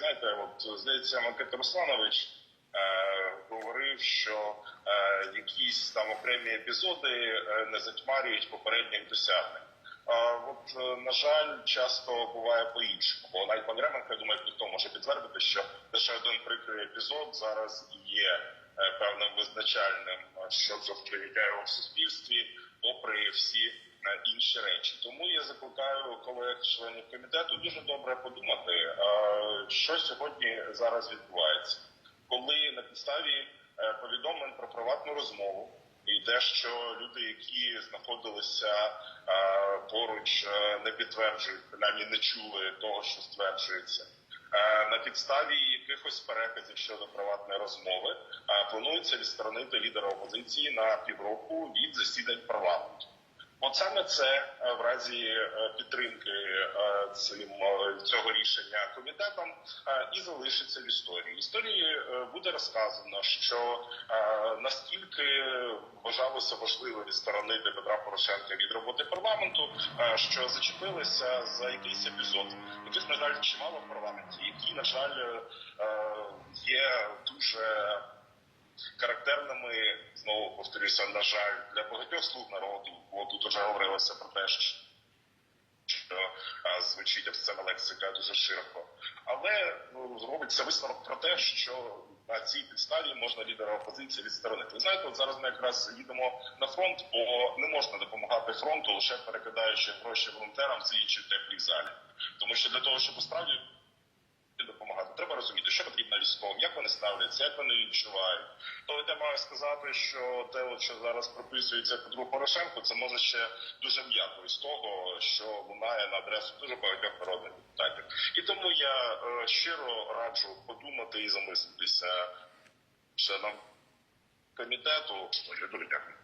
знаєте, от здається, Микита Русланович е, говорив, що е, якісь там окремі епізоди е, не затьмарюють попередніх досягнень. От е, на жаль, часто буває по-іншому. Бо навіть пан Ременко, я думаю, ніхто може підтвердити, що лише один прикрий епізод зараз є е, певним визначальним щодо сприйняття його в суспільстві, попри всі е, інші речі. Тому я закликаю колег членів комітету дуже добре подумати, е, що сьогодні зараз відбувається, коли на підставі е, повідомлень про приватну розмову. І те, що люди, які знаходилися е, поруч, не підтверджують, принаймні не чули того, що стверджується. На підставі якихось переказів щодо приватної розмови планується відсторонити лідера опозиції на півроку від засідань парламенту. От саме це е, в разі е, підтримки е, цим цього рішення комітетом і залишиться в історії. В історії буде розказано, що наскільки вважалося важливо відсторонити Петра Порошенка від роботи парламенту, що зачепилися за якийсь епізод, яких на жаль чимало в парламенті, які на жаль є дуже характерними, знову повторюся, на жаль, для багатьох слуг народу. Вже говорилося про те, що звучить обсцена лексика дуже широко. Але ну, робиться висновок про те, що на цій підставі можна лідера опозиції відсторонити. Ви знаєте, от зараз ми якраз їдемо на фронт, бо не можна допомагати фронту, лише перекидаючи гроші волонтерам, сидячи в теплій залі. Тому що для того, щоб справді треба розуміти, що потрібно військовим, як вони ставляться, як вони відчувають. То я маю сказати, що те, що зараз прописується Петру Порошенку, це може ще дуже м'яко із того, що лунає на адресу дуже багатьох народних депутатів. І тому я е, щиро раджу подумати і замислитися членам комітету. Я дуже дякую.